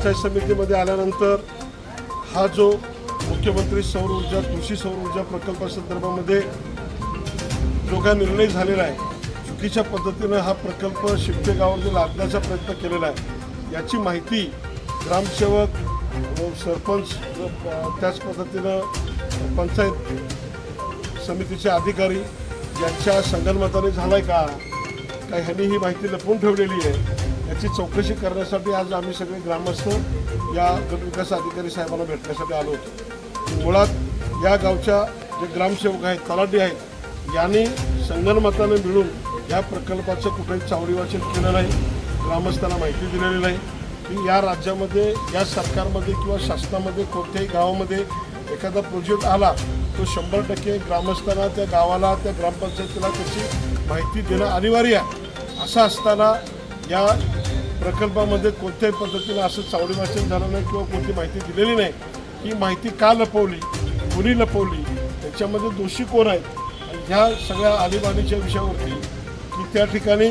पंचायत समितीमध्ये आल्यानंतर हा जो मुख्यमंत्री सौर ऊर्जा कृषी सौर ऊर्जा प्रकल्पासंदर्भामध्ये जो काय निर्णय झालेला आहे चुकीच्या पद्धतीनं हा प्रकल्प शिप्पे गावामध्ये लादण्याचा प्रयत्न केलेला आहे याची माहिती ग्रामसेवक सरपंच त्याच पद्धतीनं पंचायत समितीचे अधिकारी यांच्या संगनमताने झाला आहे का? काय ह्यांनी ही माहिती लपवून ठेवलेली आहे. याची चौकशी करण्यासाठी आज आम्ही सगळे ग्रामस्थ या गटविकास अधिकारी साहेबांना भेटण्यासाठी आलो होतो. मुळात या गावच्या जे ग्रामसेवक आहेत तलाठी आहेत यांनी संगणमताने मिळून या प्रकल्पाचं कुठेही चावडी वाचन केलं नाही ग्रामस्थांना माहिती दिलेली नाही. की या राज्यामध्ये या सरकारमध्ये किंवा शासनामध्ये कोणत्याही गावामध्ये एखादा प्रोजेक्ट आला तो शंभर टक्के ग्रामस्थांना त्या गावाला त्या ग्रामपंचायतीला त्याची माहिती देणं अनिवार्य आहे. असं असताना या प्रकल्पामध्ये कोणत्याही पद्धतीनं असं चावडी वाचन झालं नाही किंवा कोणती माहिती दिलेली नाही. ही माहिती का लपवली? कोणी लपवली? त्याच्यामध्ये दोषी कोण आहेत? आणि ह्या सगळ्या आणीबाणीच्या विषयावरती की त्या ठिकाणी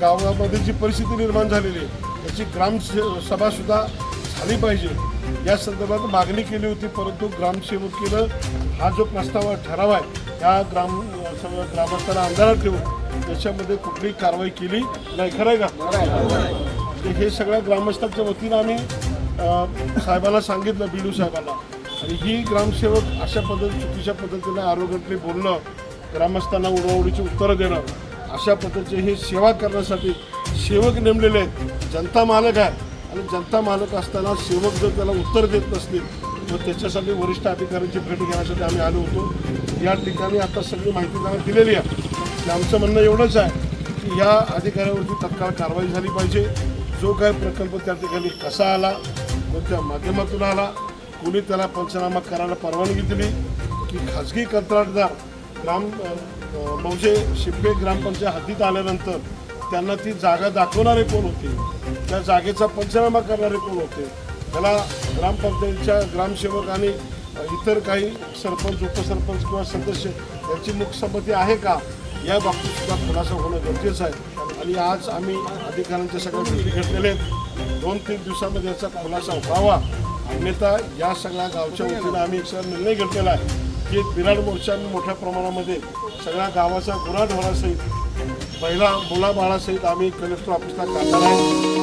गावामध्ये जी परिस्थिती निर्माण झालेली आहे त्याची ग्रामसभासुद्धा झाली पाहिजे. या संदर्भात मागणी केली होती परंतु ग्रामसेवकीनं हा जो प्रस्ताव ठराव आहे त्या ग्राम ग्रामस्थांना अंधारात ठेवून त्याच्यामध्ये कुठली कारवाई केली नाही. खरं आहे का? हे सगळ्या ग्रामस्थांच्या वतीनं आम्ही साहेबांना सांगितलं बिलू साहेबांना आणि ही ग्रामसेवक अशा पद्धती चुकीच्या पद्धतीनं आरोग्यातली बोलणं ग्रामस्थांना उडवाउडीची उत्तरं देणं अशा पद्धतीचे हे सेवा करण्यासाठी सेवक नेमलेले आहेत. जनता मालक आहे. आणि जनता मालक असताना सेवक जर त्याला उत्तर देत नसतील तर त्याच्यासाठी वरिष्ठ अधिकाऱ्यांची भेट घेण्यासाठी आम्ही आलो होतो. या ठिकाणी आता सगळी माहिती त्यांना दिलेली आहे. आमचं म्हणणं एवढंच आहे की या अधिकाऱ्यावरती तत्काळ कारवाई झाली पाहिजे. जो काय प्रकल्प त्या ठिकाणी कसा आला कोणत्या माध्यमातून आला कोणी त्याला पंचनामा करायला परवानगी दिली की खाजगी कंत्राटदार ग्राम म्हणजे शिप्पे ग्रामपंचायत हद्दीत आल्यानंतर त्यांना ती जागा दाखवणारे कोण होते? त्या जागेचा पंचनामा करणारे कोण होते? त्याला ग्रामपंचायतीच्या ग्रामसेवक आणि इतर काही सरपंच उपसरपंच किंवा सदस्य यांची मुखसंमती आहे का? या बाबतीत सुद्धा खुलासा होणं गरजेचं आहे. आणि आज आम्ही अधिकाऱ्यांच्या सगळ्या भेटी घेतलेले आहेत. दोन तीन दिवसामध्ये याचा खुलासा व्हावा. अन्यथा या सगळ्या गावच्या वतीनं आम्ही एक सगळा निर्णय घेतलेला आहे की बिराड मोर्चाने मोठ्या प्रमाणामध्ये सगळ्या गावाचा गुराढोरासहित पहिला मुलाबाळासहित आम्ही कलेक्टर ऑफिसला काढणार आहे